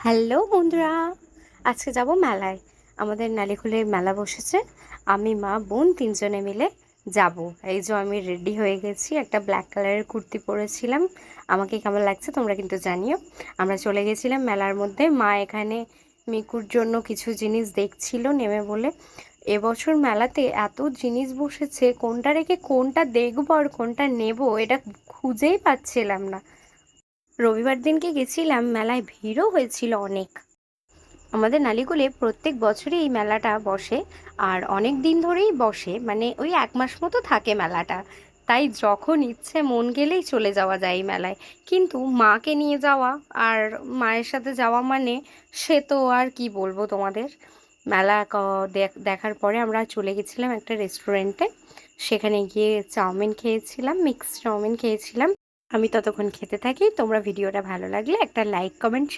Hello বন্ধুরা, আজকে যাব মেলায়। আমাদের নালিকুলের মেলা বসেছে। আমি, মা, বোন তিনজনে মিলে যাব। এই যে আমি রেডি হয়ে গেছি, একটা ব্ল্যাক কালারের কুর্তি পরেছিলাম। আমাকে কেমন লাগছে তোমরা কিন্তু জানিও। আমরা চলে গেছিলাম মেলার মধ্যে। মা এখানে মিকুর জন্য কিছু জিনিস দেখছিল নেমে বলে, এবছর মেলাতে এত জিনিস বসেছে, কোনটা রেখে কোনটা দেখব আর কোনটা নেব? এটা খুঁজেই পাচ্ছিলাম না। রবিবার দিনকে গেছিলাম, মেলায় ভিড়ও হয়েছিল অনেক। আমাদের নালিকুলে প্রত্যেক বছরই এই মেলাটা বসে, আর অনেক দিন ধরেই বসে মানে ওই এক মাস মতো থাকে মেলাটা। তাই যখন ইচ্ছে মন গেলেই চলে যাওয়া যায় এই মেলায়। কিন্তু মাকে নিয়ে যাওয়া আর মায়ের সাথে যাওয়া মানে সে তো আর কি বলব তোমাদের? মেলা দেখার পরে আমরা চলে গেছিলাম একটা রেস্টুরেন্টে সেখানে গিয়ে চাউমিন খেয়েছিলাম মিক্সড চাউমিন খেয়েছিলাম। আমি ততক্ষণ খেতে থাকি। তোমরা ভিডিওটা ভালো লাগলে একটা লাইক কমেন্ট শেয়ার